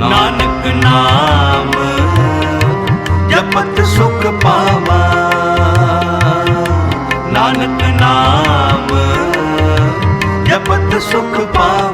ਨਾਨਕ ਨਾਮ ਜਪਤ ਸੁਖ ਪਾਵਾ। ਨਾਨਕ ਨਾਮ ਜਪਤ ਸੁਖ ਪਾਵਾ।